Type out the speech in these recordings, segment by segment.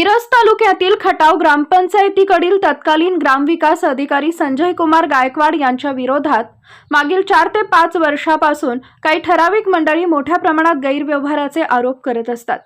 मिरज तालुक्यातील खटाव ग्रामपंचायतीकडील तत्कालीन ग्रामविकास अधिकारी संजय कुमार गायकवाड यांच्या विरोधात मागील चार ते पाच वर्षापासून काही ठराविक मंडळी मोठ्या प्रमाणात गैरव्यवहाराचे आरोप करत असतात.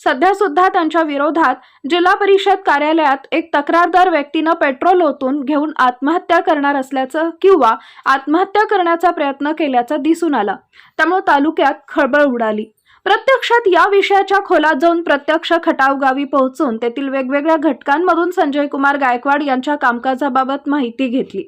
सध्या सुद्धा त्यांच्या विरोधात जिल्हा परिषद कार्यालयात एक तक्रारदार व्यक्तीनं पेट्रोल ओतून घेऊन आत्महत्या करणार असल्याचं किंवा आत्महत्या करण्याचा प्रयत्न केल्याचं दिसून आला. त्यामुळे तालुक्यात खळबळ उडाली. प्रत्यक्षात या विषयाच्या खोलात जाऊन प्रत्यक्ष खटाव गावी पोहोचून तेथील वेगवेगळ्या घटकांमधून संजय कुमार गायकवाड यांच्या कामकाजाबाबत माहिती घेतली.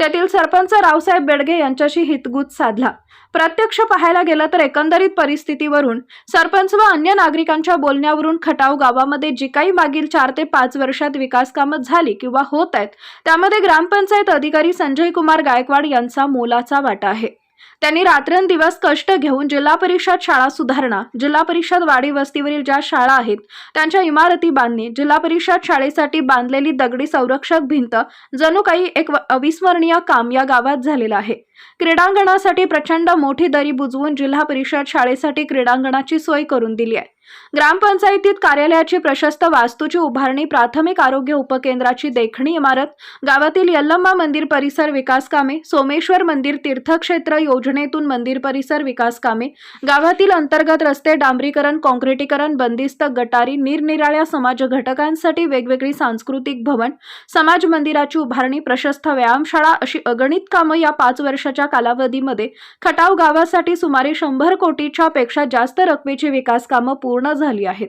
तेथील सरपंच रावसाहेब बेडगे यांच्याशी हितगुज साधला. प्रत्यक्ष पाहायला गेलं तर एकंदरीत परिस्थितीवरून सरपंच व अन्य नागरिकांच्या बोलण्यावरून खटाव गावामध्ये जी काही मागील चार ते पाच वर्षात विकास कामं झाली किंवा होत आहेत त्यामध्ये ग्रामपंचायत अधिकारी संजय कुमार गायकवाड यांचा मोलाचा वाटा आहे. त्यांनी रात्रंदिवस कष्ट घेऊन जिल्हा परिषद शाळा सुधारणा जिल्हा परिषद वाडी वस्तीवरील ज्या शाळा आहेत त्यांच्या इमारती बांधणे जिल्हा परिषद शाळेसाठी बांधलेली दगडी संरक्षक भिंत जणू काही एक व- अविस्मरणीय काम या गावात झालेलं आहे. क्रीडांगणासाठी प्रचंड मोठी दरी बुजवून जिल्हा परिषद शाळेसाठी क्रीडांगणाची सोय करून दिली आहे. ग्रामपंचायतीत कार्यालयाची प्रशस्त वास्तूची उभारणी प्राथमिक आरोग्य उपकेंद्राची देखणी इमारत गावातील यल्लम्मा मंदिर परिसर विकास कामे सोमेश्वर मंदिर तीर्थक्षेत्र योजनेतून मंदिर परिसर विकास कामे गावातील अंतर्गत रस्ते डांबरीकरण काँक्रिटीकरण बंदिस्त गटारी निरनिराळ्या समाज घटकांसाठी वेगवेगळी सांस्कृतिक भवन समाज मंदिराची उभारणी प्रशस्त व्यायामशाळा अशी अगणित कामं या पाच वर्षाच्या कालावधीमध्ये खटाव गावासाठी सुमारे शंभर कोटीच्या पेक्षा जास्त रकमेची विकास कामं पूर्ण झाली आहेत.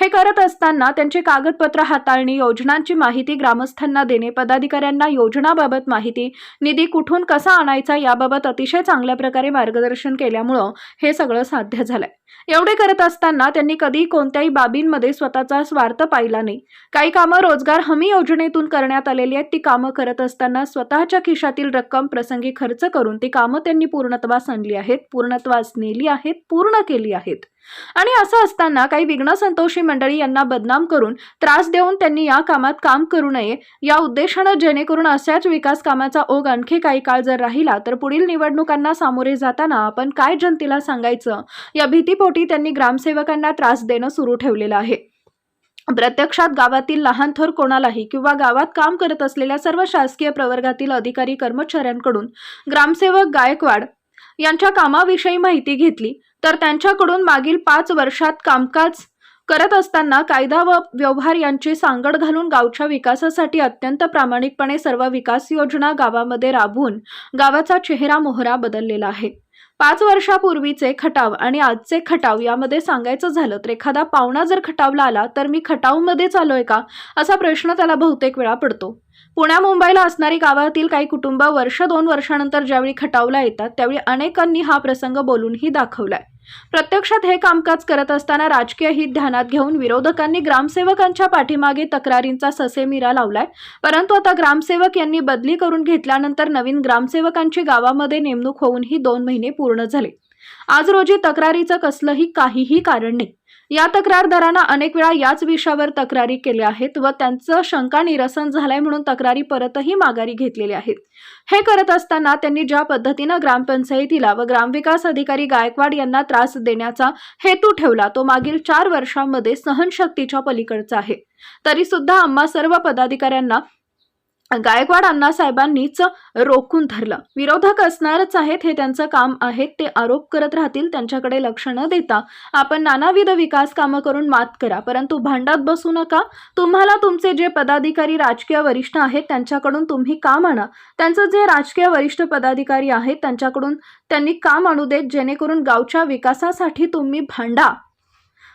हे करत असताना त्यांची कागदपत्र हाताळणी योजनांची माहिती ग्रामस्थांना देणे पदाधिकाऱ्यांना योजनाबाबत माहिती निधी कुठून कसा आणायचा याबाबत अतिशय चांगल्या प्रकारे मार्गदर्शन केल्यामुळं हे सगळं साध्य झालंय. एवढे करत असताना त्यांनी कधी कोणत्याही बाबींमध्ये स्वतःचा स्वार्थ पाहिला नाही. काही कामं रोजगार हमी योजनेतून करण्यात आलेली आहेत ती कामं करत असताना स्वतःच्या खिशातील रक्कम प्रसंगी खर्च करून ती कामं त्यांनी पूर्णत्वास आणली आहेत पूर्णत्वास नेली आहेत पूर्ण केली आहेत. आणि असं असताना काही विघ्न संतोषी मंडळी यांना बदनाम करून त्रास देऊन त्यांनी या कामात काम करू नये. या उद्देशानं जेणेकरून अशाच विकास कामाचा ओघ आणखी काही काळ जर राहिला तर पुढील निवडणुकांना सामोरे जाताना आपण काय जनतेला सांगायचं? या भीतीपोटी त्यांनी ग्रामसेवकांना त्रास देणं सुरू ठेवलेलं आहे. प्रत्यक्षात गावातील लहान थोर कोणालाही किंवा गावात काम करत असलेल्या सर्व शासकीय प्रवर्गातील अधिकारी कर्मचाऱ्यांकडून ग्रामसेवक गायकवाड यांच्या कामाविषयी माहिती घेतली. तर त्यांच्याकडून मागील पाच वर्षात कामकाज करत असताना कायदा व व्यवहार यांची सांगड घालून गावच्या विकासासाठी अत्यंत प्रामाणिकपणे सर्व विकास योजना गावामध्ये राबवून गावाचा चेहरा मोहरा बदललेला आहे. पाच वर्षापूर्वीचे खटाव आणि आजचे खटाव यामध्ये सांगायचं झालं तर एखादा पाहुणा जर खटावला आला तर मी खटावमध्येच आलोय का? असा प्रश्न त्याला बहुतेक वेळा पडतो. पुण्या मुंबईला असणारी गावातील काही कुटुंब वर्ष दोन वर्षानंतर ज्यावेळी खटावला येतात त्यावेळी अनेकांनी हा प्रसंग बोलूनही दाखवलाय. प्रत्यक्षात हे कामकाज करत असताना राजकीय हित ध्यानात घेऊन विरोधकांनी ग्रामसेवकांच्या पाठीमागे तक्रारींचा ससेमिरा लावलाय. परंतु आता ग्रामसेवक यांनी बदली करून घेतल्यानंतर नवीन ग्रामसेवकांची गावामध्ये नेमणूक होऊनही दोन महिने पूर्ण झाले. आज रोजी तक्रारीचं कसलंही काहीही कारण नाही. या तक्रारदारांना अनेक वेळा याच विषयावर तक्रारी केल्या आहेत व त्यांचं शंका निरसन झालंय म्हणून तक्रारी परतही माघारी घेतलेल्या आहेत. हे करत असताना त्यांनी ज्या पद्धतीनं ग्रामपंचायतीला व ग्रामविकास अधिकारी गायकवाड यांना त्रास देण्याचा हेतू ठेवला तो मागील चार वर्षांमध्ये सहनशक्तीच्या पलीकडचा आहे. तरी सुद्धा आम्हा सर्व पदाधिकाऱ्यांना गायकवाड अण्णासाहेबांनीच रोखून धरलं. विरोधक असणारच आहेत हे त्यांचं काम आहे ते आरोप करत राहतील त्यांच्याकडे लक्ष न देता आपण नानाविध विकास कामं करून मात करा. परंतु भांडत बसू नका. तुम्हाला तुमचे जे पदाधिकारी राजकीय वरिष्ठ आहेत त्यांच्याकडून तुम्ही काम आणा. त्यांचं जे राजकीय वरिष्ठ पदाधिकारी आहेत त्यांच्याकडून त्यांनी काम आणू देत जेणेकरून गावच्या विकासासाठी तुम्ही भांडा.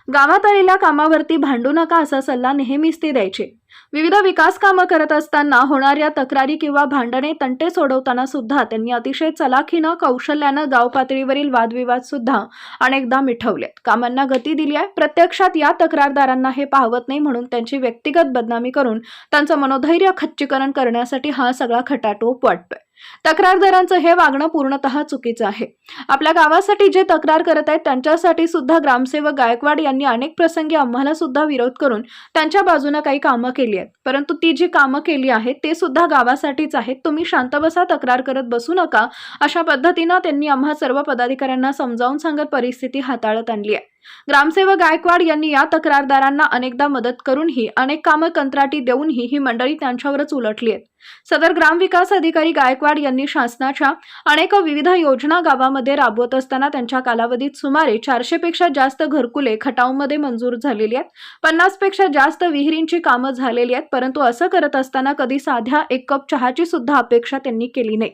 गावात आलेल्या कामावरती भांडू नका असा सल्ला नेहमीच ते द्यायचे. विविध विकास कामं करत असताना होणाऱ्या तक्रारी किंवा भांडणे तंटे सोडवताना सुद्धा त्यांनी अतिशय चलाखीनं कौशल्यानं गाव पातळीवरील वादविवाद सुद्धा अनेकदा मिठवलेत. कामांना गती दिली आहे. प्रत्यक्षात या तक्रारदारांना हे पाहवत नाही म्हणून त्यांची व्यक्तिगत बदनामी करून त्यांचं मनोधैर्य खच्चीकरण करण्यासाठी हा सगळा खटाटोप वाटतोय. तक्रारदारांचं हे वागणं पूर्णतः चुकीचं आहे. आपल्या गावासाठी जे तक्रार करत आहेत त्यांच्यासाठी सुद्धा ग्रामसेवक गायकवाड यांनी अनेक प्रसंगी आम्हाला सुद्धा विरोध करून त्यांच्या बाजूनं काही कामं केली आहेत. परंतु ती जी कामं केली आहेत ते सुद्धा गावासाठीच आहेत. तुम्ही शांत बसा तक्रार करत बसू नका. अशा पद्धतीनं त्यांनी आम्हा सर्व पदाधिकाऱ्यांना समजावून सांगत परिस्थिती हाताळत आणली आहे. ग्रामसेवक गायकवाड यांनी या तक्रारदारांना अनेकदा मदत करूनही अनेक कामं कंत्राटी देऊनही ही मंडळी त्यांच्यावरच उलटली आहेत. सदर ग्रामविकास अधिकारी गायकवाड यांनी शासनाच्या अनेक विविध योजना गावामध्ये राबवत असताना त्यांच्या कालावधीत सुमारे चारशे पेक्षा जास्त घरकुले खटावमध्ये मंजूर झालेली आहेत. पन्नासपेक्षा जास्त विहिरींची कामं झालेली आहेत परंतु असं करत असताना कधी साध्या एक कप चहाची सुद्धा अपेक्षा त्यांनी केली नाही.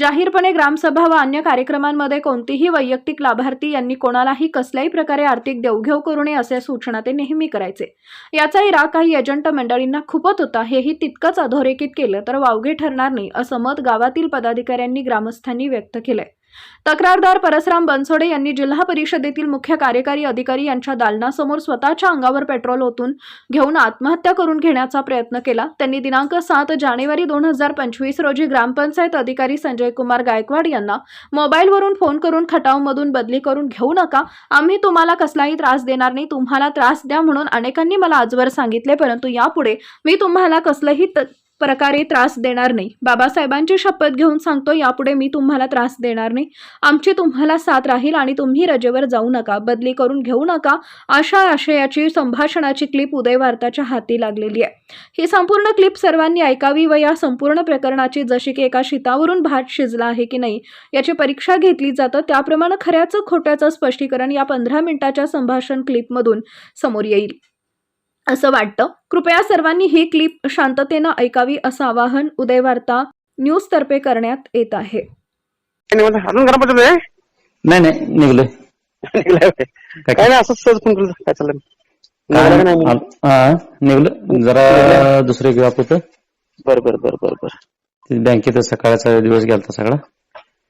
जाहीरपणे ग्रामसभा व अन्य कार्यक्रमांमध्ये कोणतीही वैयक्तिक लाभार्थी यांनी कोणालाही कसल्याही प्रकारे आर्थिक देवघेव करू नये असे सूचना ते नेहमी करायचे. याचाही राग काही एजंट मंडळींना खुपत होता. हेही तितकंच अधोरेखित केलं तर वावगे ठरणार नाही असं मत गावातील पदाधिकाऱ्यांनी ग्रामस्थांनी व्यक्त केलंय. तक्रारदार परसराम बनसोडे यांनी जिल्हा परिषदेतील मुख्य कार्यकारी अधिकारी यांच्या दालनासमोर स्वतःच्या अंगावर पेट्रोल ओतून घेऊन आत्महत्या करून घेण्याचा प्रयत्न केला. त्यांनी दिनांक सात जानेवारी दोन हजार पंचवीस रोजी ग्रामपंचायत अधिकारी संजय कुमार गायकवाड यांना मोबाईलवरून फोन करून खटावमधून बदली करून घेऊ नका. आम्ही तुम्हाला कसलाही त्रास देणार नाही. तुम्हाला त्रास द्या म्हणून अनेकांनी मला आजवर सांगितले परंतु यापुढे मी तुम्हाला कसलंही त- प्रकारे त्रास देणार नाही. बाबासाहेबांची शपथ घेऊन सांगतो यापुढे मी तुम्हाला त्रास देणार नाही. आमची तुम्हाला साथ राहील आणि तुम्ही रजेवर जाऊ नका बदली करून घेऊ नका अशा आशयाची संभाषणाची क्लिप उदय वार्ताच्या हाती लागलेली आहे. ही संपूर्ण क्लिप सर्वांनी ऐकावी व या संपूर्ण प्रकरणाची जशी की एका शितावरून भात शिजला आहे की नाही याची परीक्षा घेतली जातं. त्याप्रमाणे खऱ्याचं खोट्याचं स्पष्टीकरण या पंधरा मिनिटाच्या संभाषण क्लिपमधून समोर येईल. असं वाटतं. कृपया सर्वांनी ही क्लिप शांततेनं ऐकावी असं आवाहन उदय वार्ता न्यूज तर्फे करण्यात येत आहे. नाही अजून. काय सहज फोन केलं. काय चाललं निघाला जरा दुसरे गाव होतं बरं बरं बरं बरं बरं. ते बँकेत सकाळचा दिवस गेलता सगळा.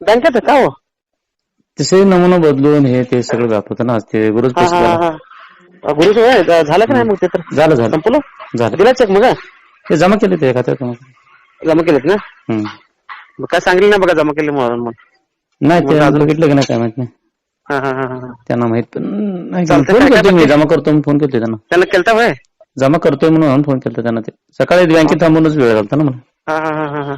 बँकेत? का हो? तसे नमुना बदलून हे ते सगळं व्याप होतं ना ते गुरुज झालं का नाही मग ते तर? झालं झालं. संपलं? झालं. दिला चेक मग हा? ते जमा केले ते खात्यात जमा केले. जमा केलेत ना? हम्म. मग काय सांगितलं नाही बघा जमा केले म्हणून मग नाही ते अजून- बघितलं की नाही काय माहीत नाही. हा हा हा हा त्यांना माहीत पण नाही. चालतंय, फोन काय- काय करतो मी? जमा करतो म्हणून फोन केलते त्यांना. त्याला केलता होय? जमा करतोय म्हणून फोन केलता त्यांना ते. सकाळी बँकेत थांबूनच वेळ झालता ना मला हा हा हा हा हा.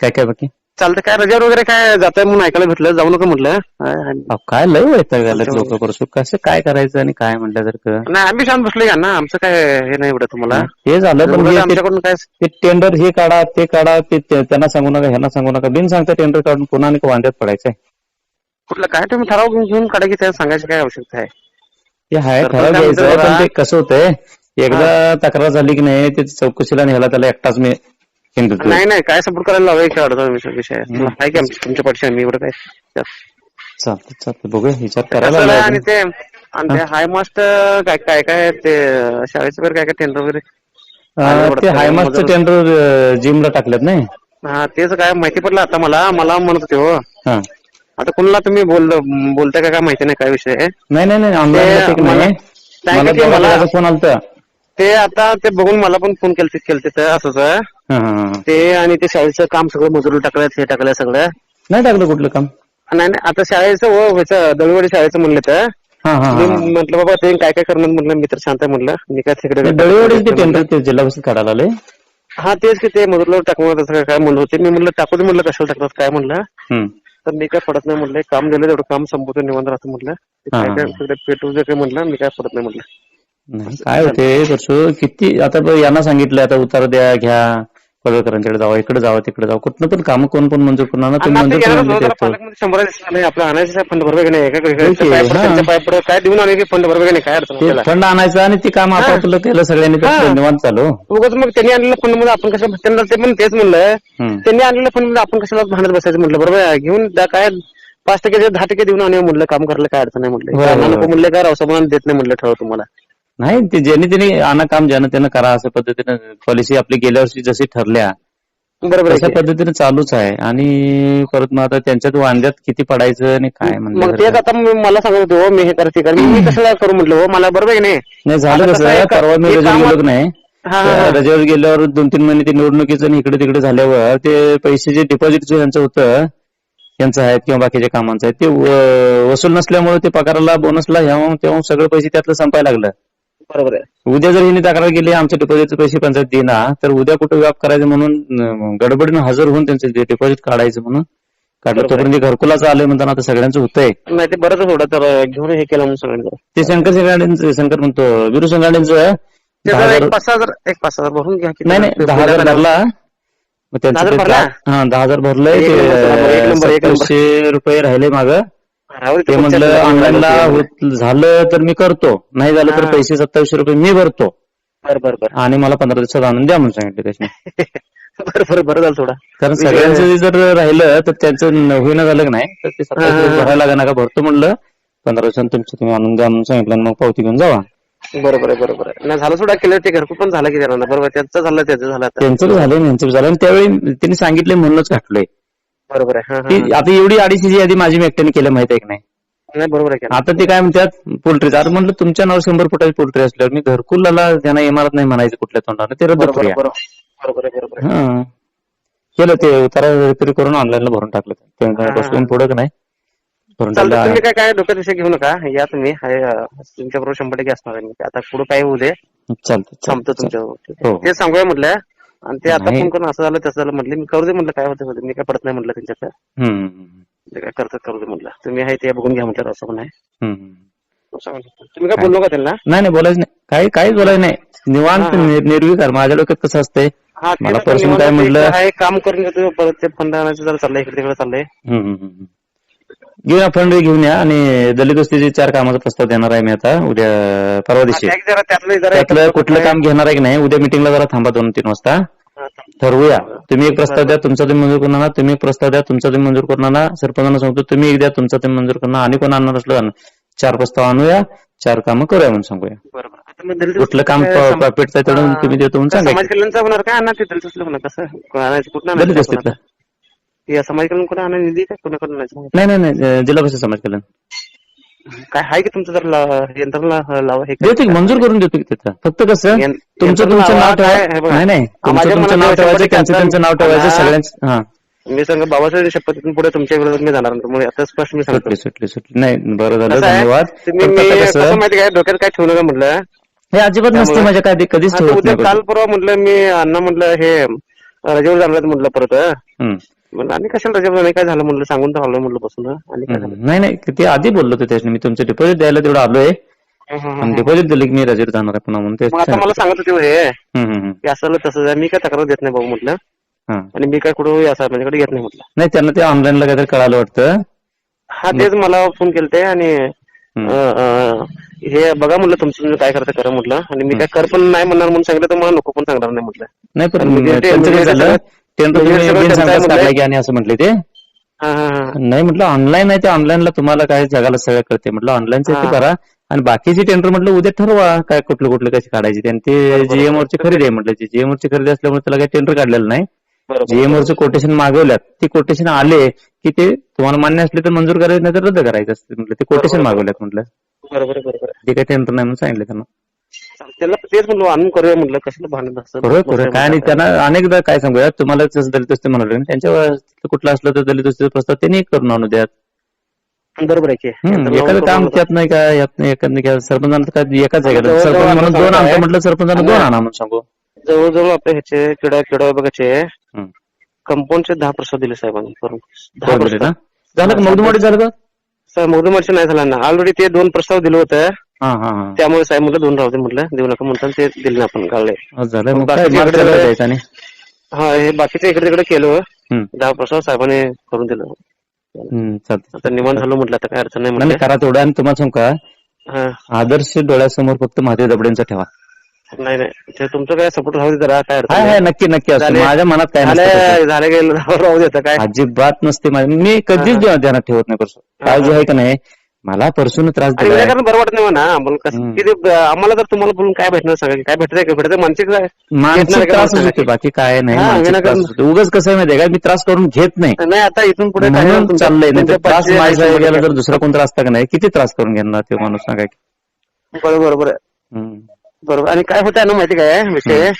काय काय बाकी? चालतं काय रजेवर वगैरे काय जाताय म्हणून ऐकायला भेटलं. जाऊ नका म्हटलं. हा, हा. अहो, काय लय वैताग झालेत लोक करू कसं काय करायचं आणि काय म्हटल्यासारखं? नाही आम्ही शांत बसलोय का ना आमचं काय हे नाही एवढं तुम्हाला. हे झालं पण उगाच हे ते- आमच्याकडून काय ते टेंडर हे काढा ते काढा ते ते- त्यांना सांगू नका ह्यांना सांगू नका. बिन सांगता टेंडर काढून पुन्हा आणि वांद्यात पडायचंय. कुठलं काय तुम्ही ठराव घेऊन घेऊन काढा की त्याला सांगायची काय आवश्यकता आहे? ते हाय तर काय घ्यायचं म्हणतो पण बघा. ते कसं होतंय? एकदा तक्रार झाली की नाही ते चौकशीला न्यायला त्याला एकटाच मी हिंदुत्व नाही नाही काय सपोर्ट करायला काय अडचण विषय. विषय आहे. की तुमच्या पक्षाने मी एवढं काय? चालतं चालतं बघूया. विचार करायला आणि. ते आणि ते हाय मास्ट काय काय काय ते शाळेचं वगैरे काय काय टेंडर वगैरे? ते हायमासचं टेंडर जिमला टाकलेत नाही? हा तेच काय माहिती पडलं आता मला. मला म्हणत होते हो. आता कुणाला तुम्ही बोल बोलताय का काय माहिती नाही काय विषय. नाही नाही नाही ऑनलाईन फोन आलता. ते आता ते बघून मला पण फोन केलते केलते तर असंच आहे. हा, हा, हा. ते आणि ते शाळेचं काम सगळं मजुरी टाकलं हे टाकलं सगळं. नाही टाकलं कुठलं काम? नाही नाही आता शाळेचं ह्याचं दळीवाडी शाळेचं म्हणलं तर. हा हा मी हा. म्हटलं बाबा ते काय काय करणार? म्हटलं मी तर शांत आहे म्हटलं. मी काय तिकडे दळीवाडीच ते टेंडर ते जिल्हा परिषद काढायला आले हा तेच की ते मधुरला टाकून तसं काय म्हणलं होते. मी म्हटलं टाकू दे म्हटलं कशाला टाकतात काय? म्हणलं हम्म. तर मी काय पडत नाही म्हटलं. काम दिलं तेवढं काम संपवतो निवांत राहतो म्हटलं. ते हा, काय हा. काय सगळं पेटू जे काय म्हटलं मी काय पडत नाही म्हटलं. नाही काय होते? कसं? किती? आता यांना सांगितलं आता उतार द्या घ्या. पडळकरांच्याकडे जावा इकडे जावा तिकडे जावा. कुठनं पण काम कोण पण मंजूर करणार ना तुम्ही आणि मंजूर करून शंभर आपलं आणायचं फंड भरवे की नाही? की, काय देऊन आणायचे? फंड भरवे की नाही? काय अडचण ते फंड आणायचं आणि ते काम आपापलं केलं सगळ्यांनी निवांत चालू. उगाच मग त्यांनी आणलेलं फंडमध्ये आपण कसं त्यांना ते पण तेच म्हणलं. त्यांनी आणलेलं फंडमध्ये आपण कशाला भांडत बसायचं म्हटलं? बरोबर घेऊन त्या काय? पाच टक्के दहा टक्के देऊन आणूया म्हटलं काम करायला काय अडचण नाही म्हटलं. होय. नको म्हणलं काय रावसामान देत नाही म्हटलं ठरव तुम्हाला. नाही ते ज्यांनी त्यांनी आणा काम ज्यानं त्यानं करा असं पद्धतीनं पॉलिसी आपली गेल्या वर्षी जशी ठरल्या बरोबर की? पद्धतीने चालूच आहे. आणि परत मग आता त्यांच्यात वांद्यात किती पडायचं आणि काय मग तेच आता मी- मला सांगत होते हो मी हे करते कर मी कशाला करू म्हटलं हो मला बरोबर आहे नाही? नाही झालं कसं कसं आहे, परवा मी रजेवर गेलो नाही. रजेवर गेल्यावर दोन तीन महिने ते निवडणुकीचं इकडे तिकडे झाल्यावर ते पैसे जे डिपॉझिट यांचं होतं यांचं आहेत किंवा बाकीच्या कामांचं आहे ते वसूल नसल्यामुळे ते पगाराला बोनसला ह्यावं तेव्हा सगळं पैसे त्यातलं संपायला लागलं. बरोबर आहे. उद्या जर हिने तक्रार केली आमच्या डिपॉझिटचे पैसे पंचायत देणार तर उद्या कुठं व्याप करायचं म्हणून गडबडीनं हजर होऊन त्यांचे डिपॉझिट काढायचं म्हणून काढलं. तोपर्यंत घरकुलाचं आलंय म्हणताना आता सगळ्यांचं होतंय. नाही ते बरंच थोडं तर घेऊन हे केलं म्हणून सगळ्यांनी ते शंकर संघाड्यांचं शंकर म्हणतो विरू संघाड्यांचं एक पाच सहा हजार एक पाच सहा हजार भरून घ्या की नाही नाही दहा हजार भरला. मग त्यांचं? हा दहा हजार भरलंय एक नंबर, एक ते नंबर, एक नंबर. सत्तावीसशे रुपये राहिले माग. ते म्हटलं ऑनलाईनला झालं तर मी करतो नाही झालं तर. पैसे सत्तावीसशे रुपये मी भरतो. बरं बरं बरं. आणि मला पंधरा दिवसात आणून द्या म्हणून सांगितलं त्याने बरं बरं बरं झालं थोडा कारण सगळ्यांचं जर राहिलं तर त्यांचं होईना झालं की नाही तर ते सत्तावीस. भरायला लागणार का भरतो म्हणलं. पंधरा दिवसांत तुमचं तुम्ही आणून द्या म्हणून सांगितलं मग पावती घेऊन जावा. बरोबर बरोबर नाही झालं थोडा केलं ते घरकुल पण झालं की त्यांना. बरोबर त्याचं झालं त्याचं झालं त्यांचं झालं आणि यांचं बी झालं. आणि त्यावेळी त्यांनी सांगितले म्हणूनच घातलोय. बरोबर आहे. हा हा, ती हा. आता एवढी अडीचशेची यादी माझी मी एकट्याने केलं माहिती आहे की नाही? नाही बरोबर आहे की आता ते काय म्हणतात पोल्ट्रीचं आता म्हटलं तुमच्या नाव शंभर फुटाची पोल्ट्री असल्यावर मी घरकुलाला त्यांना इमारत नाही म्हणायचं कुठल्या तोंडाने ते रद्द बरोबर करूया. बरोबर. बरोबर आहे बरोबर आहे. हा. केलं ते उतारा रिपेअर करून ऑनलाईनला भरून टाकलं तेव्हापासून पुढं का नाही. भरून चालतं टाकलं. तुम्ही काय काय डोक्यात विषय घेऊ नका. या तुम्ही. तुमच्या बरोबर शंभर टक्के असणार आहे मी. आता पुढे काय होऊ दे. चालतं थांबतो चालतं. तुमच्या हो. ते सांगूया म्हटलं. आणि ते आता नाही. फोन करून असं झालं तसं झालं म्हटलं मी करू दे म्हटलं काय होतं होतं. मी काय पडत नाही म्हटलं त्यांच्यात. हम्म ते काय करतात करू दे म्हटलं. तुम्ही आहे ते बघून घ्या म्हटलं असं पण आहे. हम्म असं म्हटलं. तुम्ही काय बोललो का त्यांना. नाही नाही बोलायचं नाही. काही काहीच बोलायचं नाही. निवांत हा. निर- निर्विकार माझ्या डोक्यात कसं असतंय? हा ते मला काय आहे काम करून घेतो परत ते फंड आणायचं जरा चाललंय इकडे तिकडे चाललंय. हम्म, हम्म, हम्म. घेऊन या फंड घेऊन या. आणि दलित वस्तीचे चार कामाचा प्रस्ताव देणार आहे मी आता. उद्या परवा दिवशी. हा, जरा त्यातलं जरा त्यातलं एक- कुठलं काम घेणार आहे की नाही उद्या मिटिंगला जरा थांबा दोन तीन वाजता. ठरवूया तुम्ही एक प्रस्ताव द्या तुमचा तुम्ही मंजूर करणार तुम्ही एक प्रस्ताव द्या तुमचा तुम्ही मंजूर करणार सरपंचांना सांगतो तुम्ही एक द्या तुमचा तुम्ही मंजूर करणार. आणि कोण आणणार असलं. चार प्रस्ताव आणूया चार कामं करूया म्हणून सांगूया. कुठलं काम वस्तीचं काय प- पेटतंय तेवढं हा. तुम्ही देतो म्हणून समाज कल्याणचा होणार काय? आणणार ते दलित कसं? कुठं दलित या समाज कल्याण कुठं आणायचं निधी काय कोणाकडून आणायचं? नाही नाही नाही. जिल्हा परिषद समाज कल्याण काय आहे की तुमचं जर यंत्रणा लावा हे देतो की मंजूर करून देतो की त्याचं फक्त कसं यं- तुमचं तुमचं नाव लावा, काय- हे ठेवायचं बघा. नाही नाही तुमचं माझ्या तुमचं मनात नाव ठेवायचं त्यांचं आता- त्यांचं नाव ठेवायचं हा. सगळ्यांचं हा मी सांग बाबासाहेब शपथीतून पुढे तुमच्या विरोधात मी जाणार नाही. त्यामुळे आता स्पष्ट मी सांगतो सुटली सुटली सुटली नाही बरं झालं कसं आहे, धन्यवाद तुम्ही फक्त मी आता कसं कसं माहिती काय डोक्यात काय ठेवू नका म्हटलं हे अजिबात नसते त्यामुळे- माझ्या काय कधीच आता ठेवत उद्या नाही काल. परवा म्हटलं मी अण्णा म्हटलं हे रजेवर जाणार आहेत म्हटलं परत. म्हणलं आणि कशाला रजेवर नाही काय झालं म्हटलं सांगून तर आलोय म्हटलं बसून आणि काय झालं हम्म. नाही नाही ते आधी बोललो होतो त्याच्याने मी तुमचं डिपॉझिट द्यायला तेवढं आलोय. आणि डिपॉझिट दिलं की मी रजेवर जाणार आहे पुन्हा म्हणून ते मग आता मला सांगत होते हे हम्म, हम्म, हम्म. की असं झालं, तसं झालं. मी काय तक्रार देत नाही भाऊ म्हटलं हा. आणि मी काय कुठं असं माझ्याकडे येत नाही म्हटलं नाही त्यांना ते ऑनलाईनला काहीतरी कळालं वाटतं हा तेच मला फोन केलते आणि हम्म. अं, अं, हे बघा म्हटलं तुमचं तुम्ही काय करता करा म्हटलं आणि मी काय कर पण नाही म्हणणार म्हणून सांगितलं तर मला नको पण सांगणार नाही म्हटलं नाही पण आणि ते- त्यांचं काय म्हणजे झालं म्हणजे तुम्ही सगळं बिन त्यांचं सांगताच आहे काढला म्हटलं. की आणि असं म्हटले ते हा हा हा नाही म्हटलं ऑनलाईन आहे ते ऑनलाईनला तुम्हाला काय जगाला सगळं कळते म्हटलं ऑनलाईनचं ते हा. करा आणि बाकीचे टेंडर म्हटलं उद्या ठरवा काय कुठलं कुठलं कशी काढायची ते. आणि ते बरोबर. जीएम वरची खरेदी आहे म्हटलं जीएम वरची खरेदी असल्यामुळे त्याला काही टेंडर काढलेलं नाही बरोबर जीएम वरचं कोटेशन मागवल्यात ते कोटेशन आले की ते तुम्हाला मान्य असले तर मंजूर करायचं नाही तर रद्द करायचं असते म्हटलं ते कोटेशन बरोबर. मागवल्यात म्हटलं बरोबर बरोबर. ते काही टेंडर नाही म्हणून सांगितलं त्यांना त्याला तेच म्हणलो आणून करूया म्हटलं कशाला भांडत असतं करूया करूया काय आणि त्यांना अनेकदा काय सांगूया तुम्हाला जसं दलित वस्ती म्हणाले त्यांच्या कुठलं असलं तर दलित वस्तीचा प्रस्ताव त्यांनी करून आणू द्यात. बरोबर आहे की. एखादं काम त्यात नाही का यात नाही एखादं नाही का सरपंचांना काय एकाच आहे का? सरपंच म्हणून दोन. आणतो म्हटलं सरपंचांना दोन आणा म्हणून सांगू. जवळजवळ आपल्या ह्याचे किडा बघायचे. हम्म. कंपाऊंडचे दहा प्रस्ताव दिले साहेबांनी करून. दहा झालं का? मगदुमाडी झालं का? साहेब मगदुमारचे नाही झाला ना. ऑलरेडी ते दोन प्रस्ताव दिलं होतं. त्यामुळे साहेब म्हटलं दोन राहू दे म्हटलं देऊ नका म्हणतात ते दिले आपण काढले. असं झालं. मग मग काय बाकीचे मार्ग इकडे- करायला द्यायचा आणि? हा हे बाकीचे इकडे तिकडे केलं. दहा प्रस्ताव साहेबांनी करून दिलं. आता निवांत झालो म्हटलं आता काय अडचण नाही म्हटलं. करा तेवढं. आणि तुम्हाला सांगू का? हा. आदर्श डोळ्यासमोर फक्त महादेव दबडेंचा ठेवा. नाही नाही. ते तुमचं काय सपोर्ट राहू दे जरा काय. नक्की नक्की असतं. माझ्या मनात काय. झालं गेलं राहू देतं काय? अजिबात नसते माझ्या मी कधीच ध्यानात ठेवत नाही परसू काय जे आहे का नाही? मला परसून त्रास विनाकारण बरं वाटत नाही म्हणा. आम्हाला कसं हम्म. आम्हाला जर तुम्हाला बोलून काय भेटणार सांगा की काय भेटतंय काय भेटतंय मानसिक काय मानसिक त्रास? होते बाकी काय नाही हा, मानसिक विनाकारण- त्रास होतो. उगाच कसं आहे माहितीये का? मी त्रास करून घेत नाही. नाही आता इथून पुढे काय म्हणून तुमच्या- चाललंय नाही तर तुमच्या त्रास पाचशे- माझ्या गेला जर दुसरा कोणता असता का नाही? किती त्रास करून घेणार ते माणूस सांगा की. बरोबर बरोबर. हम्म. बरोबर. आणि काय होतं ना माहिती काय? विषय.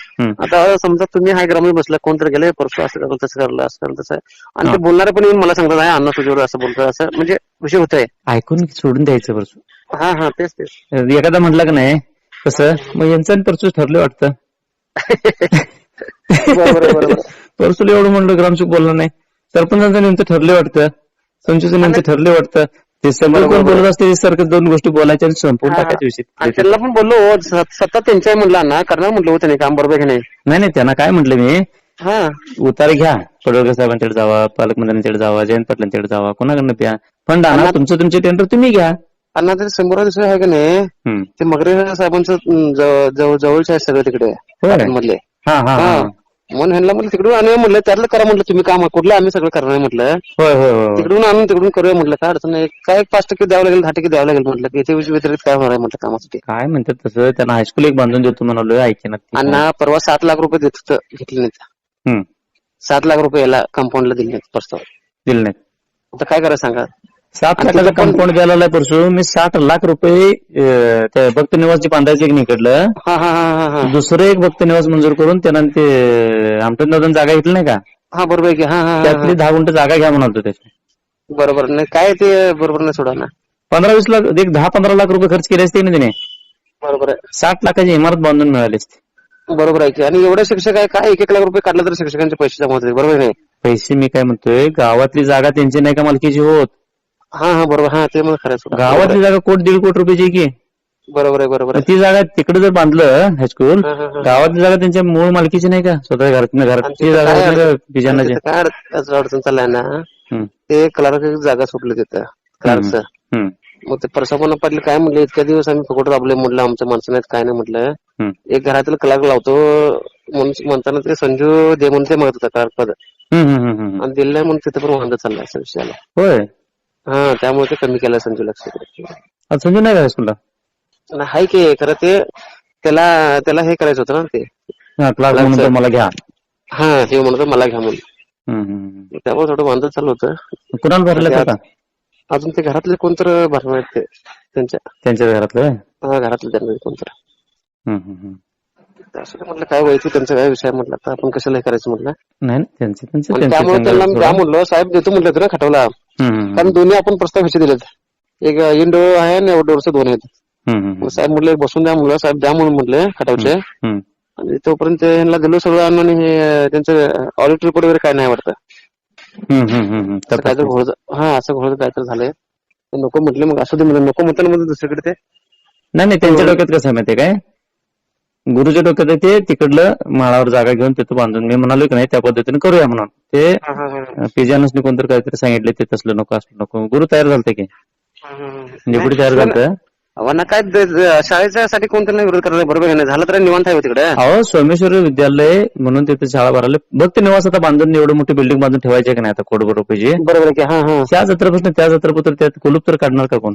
आता समजा तुम्ही हाय ग्रामीण बसला कोणतरी गेले परसू असं करलं तसं करलं असं करलं तसं. आणि. ते बोलणारे पण येऊन मला सांगतात आहे अन्न तुझ्यावर असं बोलतोय असं. म्हणजे विषय होतोय. ऐकून सोडून द्यायचं परसू हा हा तेच तेच. एखादा म्हटलं का नाही कसं मग यांचं आणि परसूच ठरलं वाटतं. आहे, आहे. परसूला एवढं म्हणलं ग्रामसेवक बोलला नाही. सरपंचांचं नेमकं ठरले वाटतं. संजूचं नेमकं ठरले वाटतं. ते सगळं कोण बोलत असते सारखं दोन गोष्टी बोलायच्या आणि संपून हा. टाकायच्या आणि विषय. त्यांना पण बोललो हो, स- सत्ता त्यांच्या म्हणलं ना करणार म्हटलं हो त्याने काम बरोबर की नाही? नाही नाही त्यांना काय म्हटलं मी? हा. उतार घ्या. पडवळकर साहेबांच्याकडे जावा पालकमंत्र्यांच्याकडे जावा जयंत पाटलांच्याकडे जावा कोणाकडनं प्या? फंड आणा आणि- तुमचं तुमचे टेंडर तुम्ही घ्या. आणि ते शंभर दिवस आहे का नाही? हम्म. ते मगरे साहेबांचं अं, जवळचे आहे सगळे तिकडे होय. मधले हा हा हा. हा. म्हणून ह्यांना म्हटलं तिकडून आणूया म्हटलं त्यातलं करा म्हटलं तुम्ही काम. कुठलं आम्ही सगळं करणार म्हटलं. होय होय होय तिकडून आणून तिकडून करूया म्हटलं काय अडचण नाही. काय एक पाच टक्के द्यावं लागेल दहा टक्के द्यावं लागेल म्हटलं की याच्या व्यतिरिक्त काय होणार आहे म्हटलं कामासाठी. काय म्हणतात तसं त्यांना हायस्कूल एक बांधून देतो म्हणालो ऐके ना आणि ना परवा सात लाख रुपये देत होतं घेतले नाहीत. हम्म. सात लाख रुपये याला कंपाऊंडला दिले नाहीत प्रस्ताव दिलं नाही आता काय करायचं सांगा? सात लाखाचा कंपाऊंड आलाय परसू मी साठ लाख रुपये अं, त्या भक्त निवासची बांधायचं एक निकडलं. हा हा हा हा हा. दुसरं एक भक्त निवास मंजूर करून त्यांना ते आमच्या नदन जागा घेतली नाही का? हा बरोबर आहे की. हा हा, हा त्यातली दहा गुंठ जागा घ्या म्हणालतो त्याची. बरोबर. नाही काय ते बरोबर नाही सोडा ना. पंधरा वीस लाख एक दहा पंधरा लाख रुपये खर्च केले असते ना त्याने. बरोबर आहे. साठ लाखाची इमारत बांधून मिळाली असते. बरोबर आहे की. आणि एवढे शिक्षक आहे काय एक एक लाख रुपये काढला तर शिक्षकांचे पैसे जमा होते बरोबर आहे नाही? पैसे मी काय म्हणतोय? गावातली जागा त्यांची नाही का मालकीची होत? हा हा बरोबर. हा ते मला खरं आहे सोडा. गावातली जागा कोट दीड कोटी रुपयाची की? बरोबर आहे बरोबर मग आहे ती जागा तिकडे जर बांधलं हायस्कूल हा, हा, हा. गावातली जागा त्यांच्या मूळ मालकीची नाही का? स्वतः घरात घरात ती जागा बिजानाची तिथं काय अड- अडचण चाललाय ना हम्म, ते क्लार्क जागा सुटली तिथं क्लार्कचं. हम्म, मग ते प्रसापना पाटील काय म्हणले इतक्या दिवस आम्ही फुकट राबले म्हटलं आमच्या माणसं नाहीत काय नाही म्हटलं. हम्म, एक घरातील क्लार्क लावतो म्हणून म्हणताना ते संजू दे म्हणून ते मागत होता क्लार्क पद. हम्म, हम्म, हम्म, हम्म. आणि दिलं नाही म्हणून तिथं पण वांदा चाललाय असा विषयाला होय. हा त्यामुळे ते कमी केलं संजू लक्ष. आज संजू नाही का हायस्कूलला हाय की खरं ते त्याला त्याला हे करायचं होतं ना ते. हा क्लास म्हणून तर मला घ्या. हा ते म्हणत मला घ्या म्हणून. हम्म, हम्म, हम्म. त्यामुळे थोडं वांदा चालू होतं. कुणाला भरलं का अजून ते घरातले कोणतर भरणार आहेत ते? त्यांच्या? त्यांच्या घरातलं होय? हा, घरातले त्यांना कोणतर. हम्म, हम्म, हम्म. असं म्हटलं काय व्हायचं त्यांचा काय विषय म्हटलं आता आपण कशाला हे करायचं म्हटलं? नाही नाही, त्यांचं त्यांचं आणि त्यांचं त्यामुळे त्यांना मी त्यांचं द्या म्हणलं साहेब देतो म्हटलं ना खटवला. कारण दोन्ही आपण प्रस्ताव कसे दिलेत? एक इंडो आहे आणि आउटडोअरचे दोन आहेत. मग साहेब म्हटले बसून द्या म्हणलं साहेब द्या म्हणून म्हटले खटावचे. आणि तोपर्यंत यांना दिलो सगळं आणून आणि हे त्यांचं ऑडिट रिपोर्ट वगैरे काय नाही वाटतं. काहीतरी घोळ हा असं घोळ काहीतरी झालंय. नको म्हटले मग असं ते म्हणलं नको म्हणताना म्हणजे दुसरीकडे ते. नाही नाही त्यांच्या डोक्यात कसं माहितीये काय? गुरुच्या डोक्यात ते तिकडलं माळावर जागा घेऊन तिथं बांधून मी म्हणालो की नाही त्या पद्धतीने करूया म्हणून. ते. पिजानसने कोणतरी काहीतरी सांगितलं ते तसलं नको असलं नको. गुरु तयार झालते की. हा. निपुडी तयार झालतं. अहो ना काय द- द- शाळेच्या साठी कोणतरी नाही विरोध करणार बरोबर आहे ना झालं तर निवांत आहे हो तिकडे. अहो सोमेश्वर विद्यालय म्हणून तिथे शाळा भरायला भक्त निवास आता बांधून एवढं मोठी बिल्डिंग बांधून ठेवायची की नाही आता कोटी रुपयाची बरोबर की हा हा. त्या जत्रापासून त्या जत्रापुत्र त्यात कुलूप तर काढणार का कोण?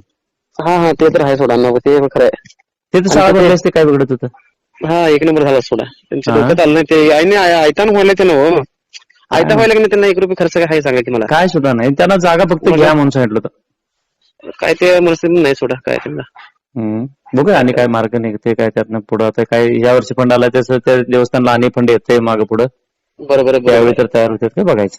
हा हा ते तर आहे सोडा. नको ते खरं आहे. ते तर शाळा भरली असते काय बिघडत होतं? हा एक नंबर झाला सोडा. त्यांच्या. डोक्यात आलं नाही. ते आईने आयतान व्हायला ते ना हो. आयता व्हायला की त्यांना एक रुपये खर्च काय आहे सांगा की मला? काय सुद्धा नाही. त्यांना जागा फक्त घ्या म्हणून सांगितलं होतं. काय ते मनस्थिती नाही सोडा काय त्यांना. हम्म. बघूया आणि काय मार्ग निघते काय त्यातनं पुढं आता काय या वर्षी फंड आला तसं त्या देवस्थानला आणि फंड येतंय मागं पुढं. बरोबर त्यावेळी बरोबर तर तयार होतात काय बघायचं.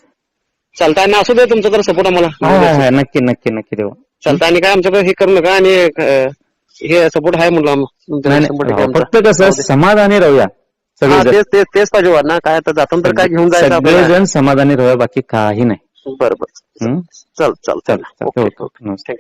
चालतं आणि असू दे तुमचा तर सपोर्ट हा, आम्हाला हा, नक्की नक्की नक्की देऊ चालतं आणि काय आमच्याकडे हे करू नका आणि अं, हे सपोर्ट आहे म्हणलं आम- नाही आमचा. फक्त कसं समाधानी राहूया. हा, सगळेजण तेच तेच तेच पाहिजे वाट ना काय आता जाताना तर काय घेऊन जायचं आपल्याला? सगळेजण समाधानी राहूया बाकी काही नाही. बरोबर हम्म? चल चल चल. चल ओके.